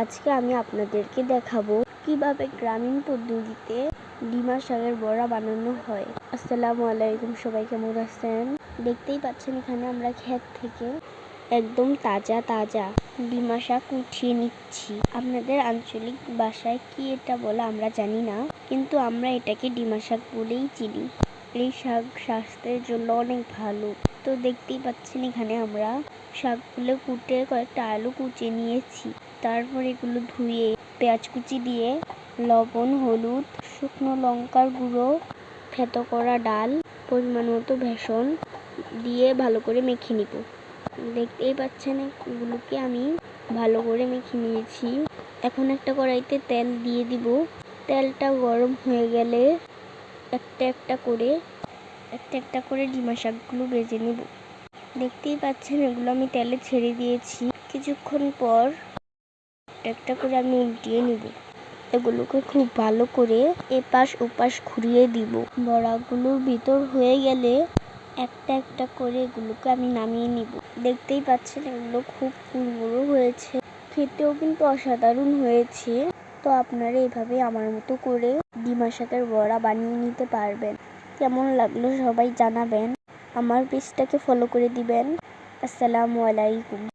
আজকে আমি আপনাদেরকে দেখাবো কীভাবে গ্রামীণ পদ্ধতিতে ডিমা শাকের বড়া বানানো হয়। আসসালামু আলাইকুম, সবাই কেমন আছেন? দেখতেই পাচ্ছেন এখানে আমরা ক্ষেত থেকে একদম তাজা তাজা ডিমা শাক উঠিয়ে নিচ্ছি। আপনাদের আঞ্চলিক ভাষায় কি এটা বলে আমরা জানি না, কিন্তু আমরা এটাকে ডিমা শাক বলেই চিনি। এই শাক স্বাস্থ্যের জন্য অনেক ভালো। তো দেখতেই পাচ্ছেন এখানে আমরা শাকগুলো কুটে কয়েকটা আলু কুচে নিয়েছি। তারপর এগুলো ধুয়ে, পেঁয়াজ কুচি দিয়ে, লবণ, হলুদ, শুকনো লঙ্কার গুঁড়ো, থেতো করা ডাল, পরিমাণ মতো বেসন দিয়ে ভালো করে মেখে নিব। দেখতেই পাচ্ছেন এগুলোকে আমি ভালো করে মেখে নিয়েছি। এখন একটা কড়াইতে তেল দিয়ে দিব। তেলটা গরম হয়ে গেলে একটা একটা করে, একটা একটা করে ডিমা শাকগুলো ভেজে নেব। দেখতেই পাচ্ছেন এগুলো আমি তেলে ছেড়ে দিয়েছি। কিছুক্ষণ পর একটা করে আমি উল্টিয়ে নিব। এগুলোকে খুব ভালো করে এপাশ ওপাশ ঘুরিয়ে দিব। বড়াগুলো ভিতর হয়ে গেলে একটা একটা করে এগুলোকে আমি নামিয়ে নিব। দেখতেই পাচ্ছেন, এগুলো খুব ফুলবড়ো হয়েছে। খেতেও কিন্তু অসাধারণ হয়েছে। তো আপনারা এভাবে আমার মতো করে ডিমা শাকের বড়া বানিয়ে নিতে পারবেন। কেমন লাগল সবাই জানাবেন। আমার পেজটাকে ফলো করে দিবেন। আসসালামু আলাইকুম।